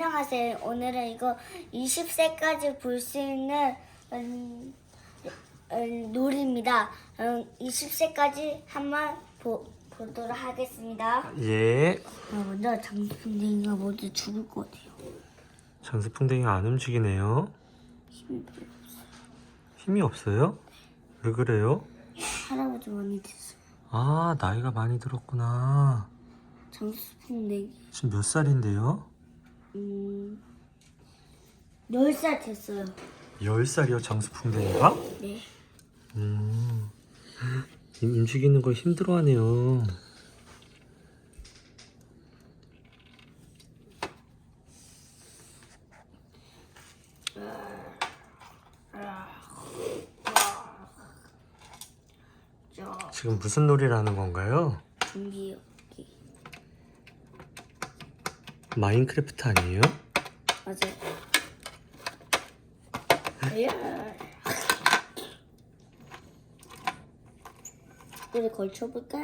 안녕하세요. 오늘은 이거 20세까지 볼 수 있는 음, 음, 놀이입니다. 음, 20세까지 한번 보, 보도록 하겠습니다. 예. 아, 먼저 장풍뎅이가 먼저 죽을 것 같아요. 장수풍뎅이가 안 움직이네요. 힘이 별로 없어요. 힘이 없어요? 왜 그래요? 할아버지 많이 됐어요. 아, 나이가 많이 들었구나. 장풍뎅이 지금 몇 살인데요? 음, 10살 됐어요. 10살이요, 장수풍뎅이가? 네. 음. 임- 움직이는 걸 힘들어하네요. 저 지금 무슨 놀이를 하는 건가요? 준비요. 마인크래프트 아니에요? 맞아요. 야. 이를 걸쳐볼까?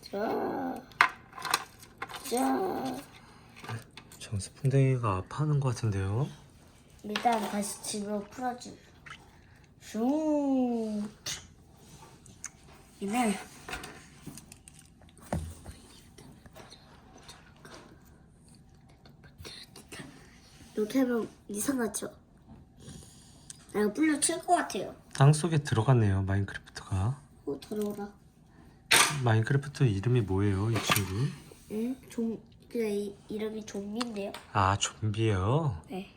자, 자. 장수풍뎅이가 아파하는 것 같은데요? 일단 다시 집으로 풀어주. 슝. 얘는 이렇게 하면 이상하죠? 아, 이거 불러 칠것 같아요. 땅 속에 들어갔네요, 마인크래프트가. 오, 더러워라. 마인크래프트 이름이 뭐예요, 이 친구? 응? 좀, 그냥 이, 이름이 좀비인데요? 아, 좀비요? 네.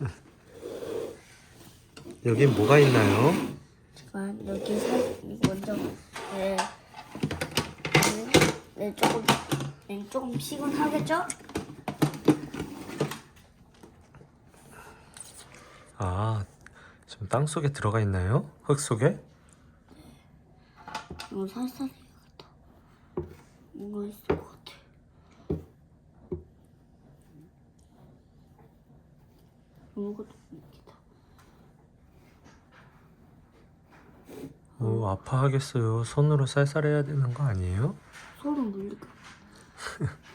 여긴 뭐가 있나요? 잠깐, 여기 사, 먼저, 네. 네, 네, 조금, 네, 조금 피곤하겠죠? 아, 지금 땅 속에 들어가 있나요? 흙 속에? 이거 살살해 같아. 뭔가 있을 것 같아. 아무것도 없겠다. 오, 아파하겠어요. 손으로 쌀쌀 해야 되는 거 아니에요? 손은 물릴까?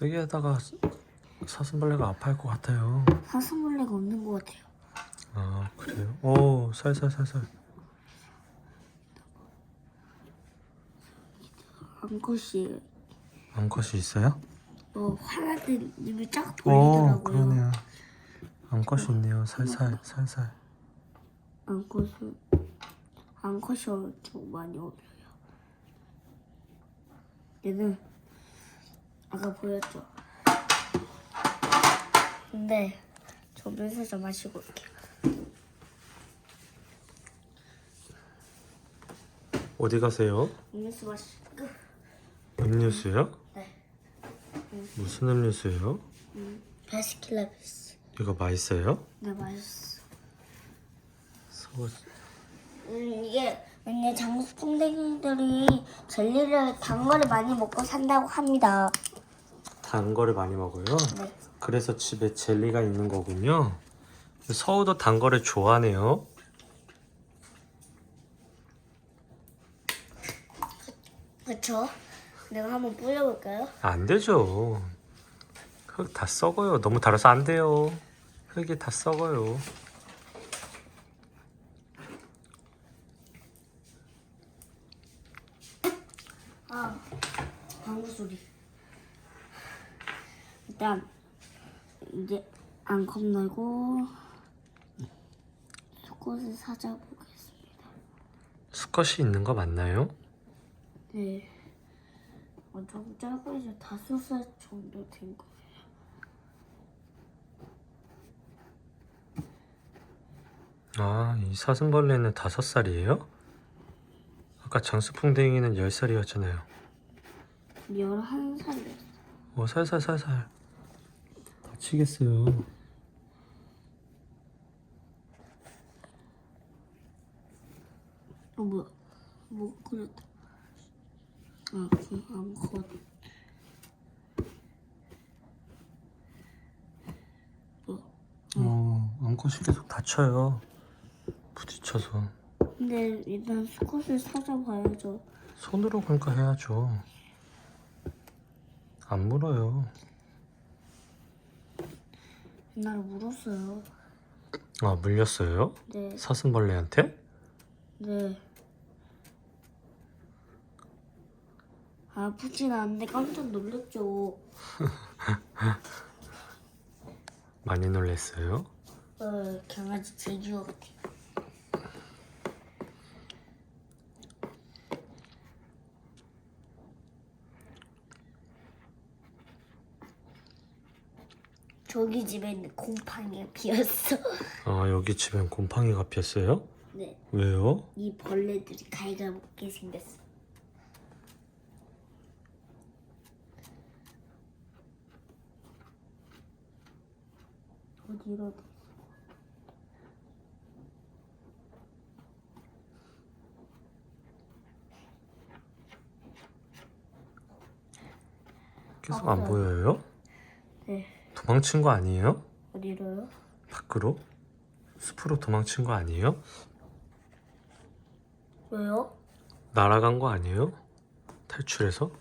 세게 하다가 사슴벌레가 아파할 것 같아요. 사슴벌레가 없는 것 같아요. 아, 그래요? 오, 살살살살. 암컷이 암컷이 있어요? 어, 화나는 입을 쫙 오, 벌리더라고요. 그러네요. 암컷이 있네요. 살살, 살살. 암컷은 암컷이 좀 많이 어려요. 얘는 아까 보였죠. 근데 저 물서 좀 마시고 올게요. 어디 가세요? 음료수 마시고. 음료수요? 네. 무슨 음료수예요? 음, 바스킬라비스. 이거 맛있어요? 네 맛있어. 소... 음, 이게 맨날 장수 풍뎅이들이 젤리를 단 거를 많이 먹고 산다고 합니다. 단 거를 많이 먹어요? 네. 그래서 집에 젤리가 있는 거군요. 서우도 단 거를 좋아하네요. 그렇죠? 내가 한번 뿌려볼까요? 안 되죠. 흙 다 썩어요. 너무 달아서 안 돼요. 흙이 다 썩어요. 아, 방구 소리. 일단 이제 안 겁나고 수컷을 찾아보겠습니다. 수컷이 있는 거 맞나요? 네. 어, 좀 짧고 이제 다섯 살 정도 된 거예요. 아, 이 사슴벌레는 다섯 살이에요? 아까 장수풍뎅이는 열 살이었잖아요. 열한 살이었어. 어, 살살 살살. 다치겠어요. 어 뭐야? 뭐 그랬다. 아, 그 암컷. 뭐? 어, 암컷이 계속 다쳐요. 부딪혀서. 근데 일단 수컷을 찾아봐야죠. 손으로 그러니까 해야죠. 안 물어요. 옛날에 물었어요. 아 물렸어요? 네, 사슴벌레한테? 네. 아프진 않은데 깜짝 놀랐죠. 많이 놀랬어요. 어, 강아지 제규어 같아요. 저기 집에 있는 곰팡이가 비었어. 아 여기 집엔 곰팡이가 피었어요? 네, 왜요? 이 벌레들이 갉아먹게 생겼어. 어디로? 계속 안 보여요? 네, 도망친 거 아니에요? 어디로요? 밖으로? 숲으로 도망친 거 아니에요? 왜요? 날아간 거 아니에요? 탈출해서?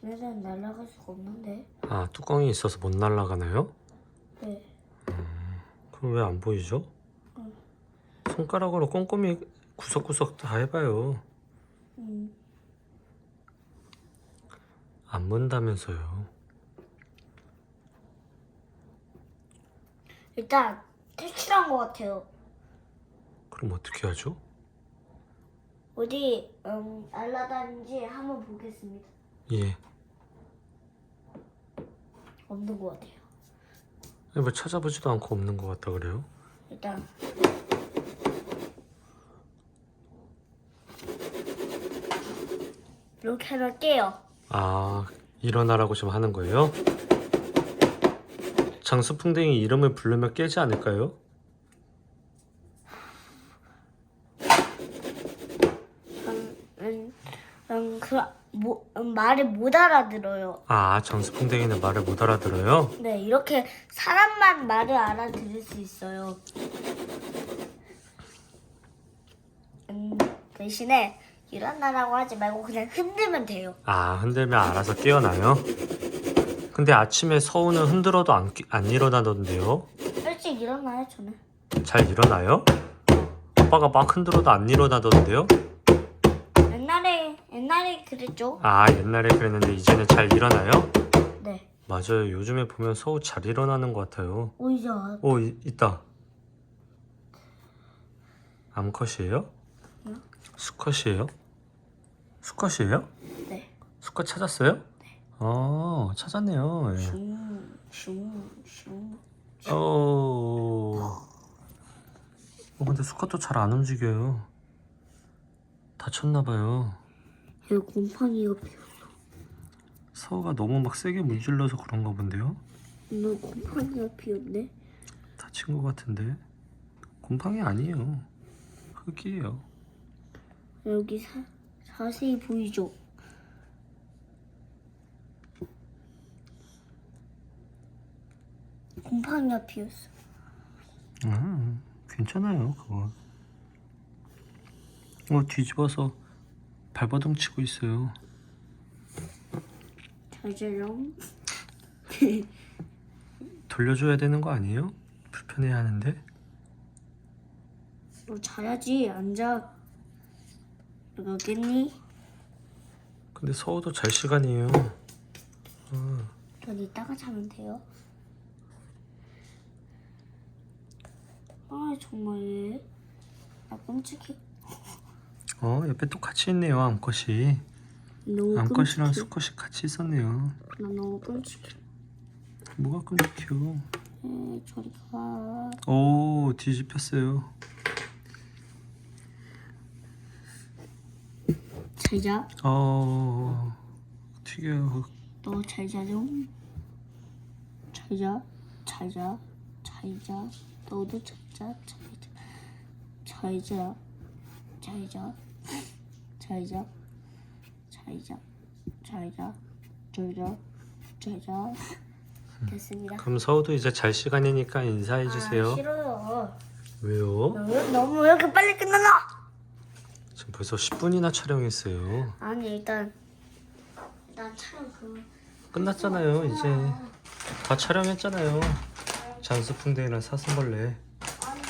걔네들은 날아갈 수가 없는데. 아 뚜껑이 있어서 못 날아가나요? 네. 그럼 왜 안 보이죠? 손가락으로 꼼꼼히 구석구석 다 해봐요. 음, 안 문다면서요. 일단 탈출한 것 같아요. 그럼 어떻게 하죠? 어디 음, 날아다니는지 한번 보겠습니다. 예. 없는 것 같아요. 왜 찾아보지도 않고 없는 것 같다 그래요? 일단 이렇게 해놓을게요. 아 일어나라고 지금 하는 거예요? 장수풍뎅이 이름을 부르면 깨지 않을까요? 음, 음, 음, 그 뭐, 음, 말을 못 알아들어요. 아 장수풍뎅이는 말을 못 알아들어요? 네, 이렇게 사람만 말을 알아들을 수 있어요. 음, 대신에 일어나라고 하지 말고 그냥 흔들면 돼요. 아 흔들면 알아서 깨어나요? 근데 아침에 서우는 흔들어도 안, 깨- 안 일어나던데요? 일찍 일어나요, 저는. 잘 일어나요? 아빠가 막 흔들어도 안 일어나던데요? 옛날에 옛날에 그랬죠. 아 옛날에 그랬는데 이제는 잘 일어나요? 네. 맞아요 요즘에 보면 서우 잘 일어나는 것 같아요 오이죠. 오 이- 있다 암컷이에요? 응? 수컷이에요? 수컷이에요? 네. 수컷 찾았어요? 네. 어 찾았네요 예. 슝, 슝, 슝. 어... 어 근데 수컷도 잘 안 움직여요 다쳤나 봐요 여기 곰팡이가 피었어. 서우가 너무 막 세게 문질러서 그런가 본데요? 너 곰팡이가 피었네. 다친 것 같은데 곰팡이 아니에요 흙이에요 여기 사, 자세히 보이죠? 곰팡이가 피었어. 음, 괜찮아요 그거 어 뒤집어서 발버둥 치고 있어요 잘자령. 돌려줘야 되는 거 아니에요? 불편해 하는데 너 자야지 앉아. 여겠니? 근데 서우도 잘 시간이에요 전 이따가 자면 돼요. 아 정말 얘. 나 끔찍해. 어 옆에 또 같이 있네요 암컷이 너무 암컷이랑 끔찍해. 수컷이 같이 있었네요 나 너무 끔찍해. 뭐가 끔찍해요 에, 저리 가. 오 뒤집혔어요 잘 자. 어 튀겨요 너 잘 자죠? 잘 자. 잘 자. 잘 자. 너도 잘 자. 잘 자. 잘 자. 잘 자. 잘 자. 잘 자. 잘 자. 잘 자. 잘 자. 됐습니다. 그럼 서우도 이제 잘 시간이니까 인사해 주세요 아, 싫어요. 왜요? 너무, 너무 왜 이렇게 빨리 끝나나? 지금 벌써 10분이나 촬영했어요. 아니 일단 일단 촬영 그 끝났잖아요, 이제. 다 촬영했잖아요. 장수풍뎅이랑 사슴벌레. 아니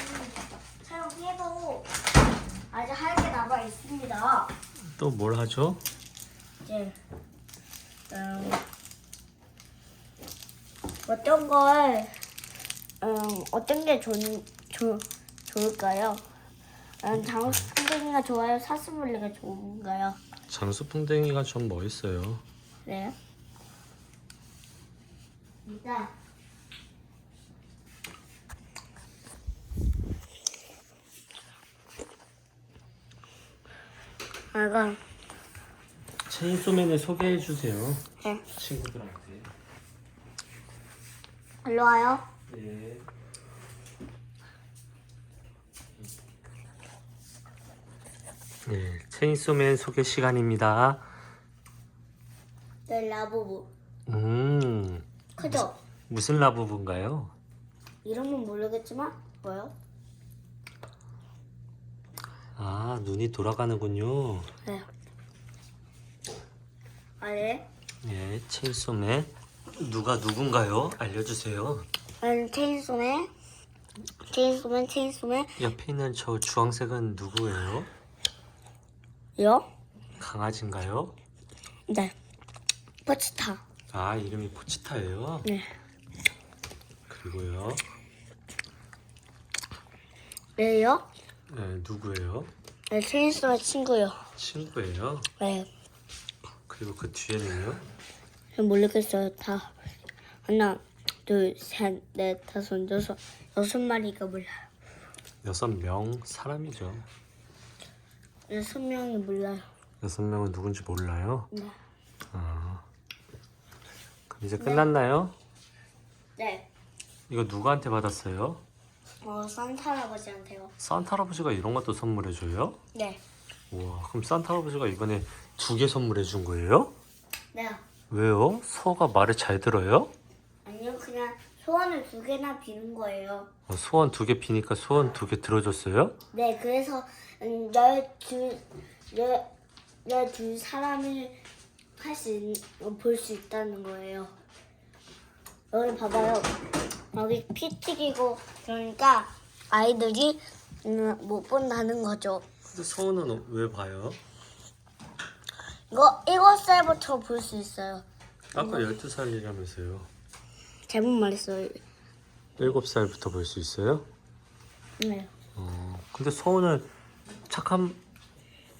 촬영해도 아직 할 게 남아 있습니다. 또 뭘 하죠? 이제 음, 어떤 걸 음, 어떤 게 좋, 좋, 좋을까요? 음, 장수풍뎅이가 좋아요? 사슴벌레가 좋은가요? 장수풍뎅이가 좀 멋있어요. 네. 일단 아가 체인소맨을 소개해 주세요. 네. 친구들한테. 일로 와요. 예. 네, 체인소맨 소개 시간입니다. 네, 라부부. 음, 크죠? 무슨 라부부인가요? 이름은 모르겠지만 뭐요? 아, 눈이 돌아가는군요. 네. 아 네. 예, 체인소맨. 누가 누군가요? 알려주세요. 음, 체인소맨. 체인소맨, 체인소맨. 옆에 있는 저 주황색은 누구예요? 요? 강아지인가요? 네. 포치타. 아, 이름이 포치타예요. 네. 그리고요. 왜요? 네, 누구예요? 네, 체인소맨 친구요. 친구예요. 네. 그리고 그 뒤에는요? 잘 모르겠어요. 다 하나, 둘, 셋, 넷, 다섯, 여섯, 여섯 마리가 몰라요. 여섯 명 사람이죠. 여섯 명이 몰라요. 여섯 명은 누군지 몰라요. 네. 아. 그럼 이제 끝났나요? 네. 이거 누구한테 받았어요? 어, 산타 할아버지한테요. 산타 할아버지가 이런 것도 선물해 줘요? 네. 우와, 그럼 산타 할아버지가 이번에 두 개 선물해 준 거예요? 네. 왜요? 소가 말을 잘 들어요? 아니요, 그냥 소원을 두 개나 비는 거예요. 어, 소원 두 개 비니까 소원 두 개 들어줬어요? 네, 그래서 음, 열두 열, 열두 사람을 할 수 볼 수 있다는 거예요. 여기 봐봐요. 여기 피 튀기고 그러니까 아이들이 음, 못 본다는 거죠. 근데 소원은 왜 봐요? 이거 일곱 살부터 볼 수 있어요. 아까 12살이라면서요. 잘못 말했어요. 7살부터 볼 수 있어요? 네. 어, 근데 소원은 착한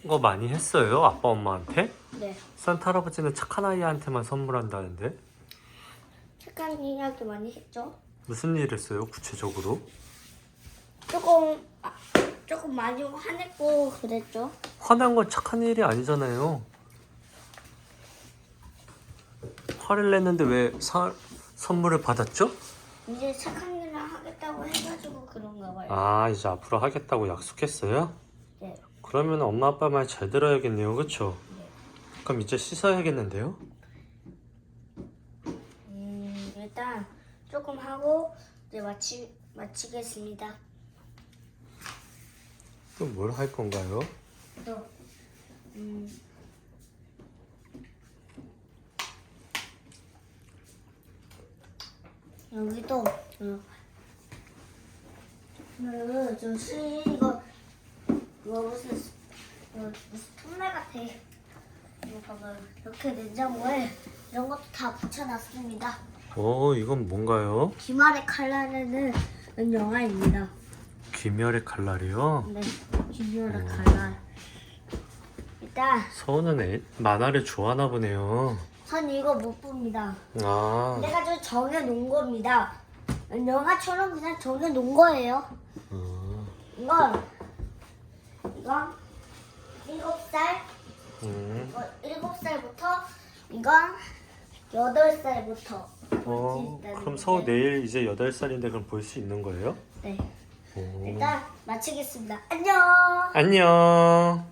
거 많이 했어요? 아빠 엄마한테? 네. 산타 할아버지는 착한 아이한테만 선물한다는데? 착한 이야기 많이 했죠. 무슨 일 했어요 구체적으로? 조금 아, 조금 많이 화냈고 그랬죠. 화난 건 착한 일이 아니잖아요. 화를 냈는데 왜 사, 선물을 받았죠? 이제 착한 일을 하겠다고 해가지고 그런가 봐요. 아 이제 앞으로 하겠다고 약속했어요? 네. 그러면 엄마 아빠 말 잘 들어야겠네요 그쵸? 그럼 이제 씻어야겠는데요? 음, 일단 조금 하고 이제 마치 마치겠습니다. 또 뭘 할 건가요? 또 음. 여기도 어, 그, 저 시, 이거 이거 무슨 스- 이거 무슨 통매 같아. 이거 봐봐요. 이렇게 냉장고에 이런 것도 다 붙여놨습니다. 어 이건 뭔가요? 기말의 칼날에는 영화입니다. 귀멸의 칼날이요? 네, 기말의 칼날. 일단 서우는 애, 만화를 좋아하나 보네요 전 이거 못 봅니다. 아 내가 좀 정해놓은 겁니다. 영화처럼 그냥 정해놓은 거예요. 어, 이건 이건 일곱 살, 음. 이거 일곱 살부터 이건 여덟 살부터. 어, 그럼 서우 내일 이제 8살인데 그럼 볼 수 있는 거예요? 네. 오. 일단 마치겠습니다. 안녕. 안녕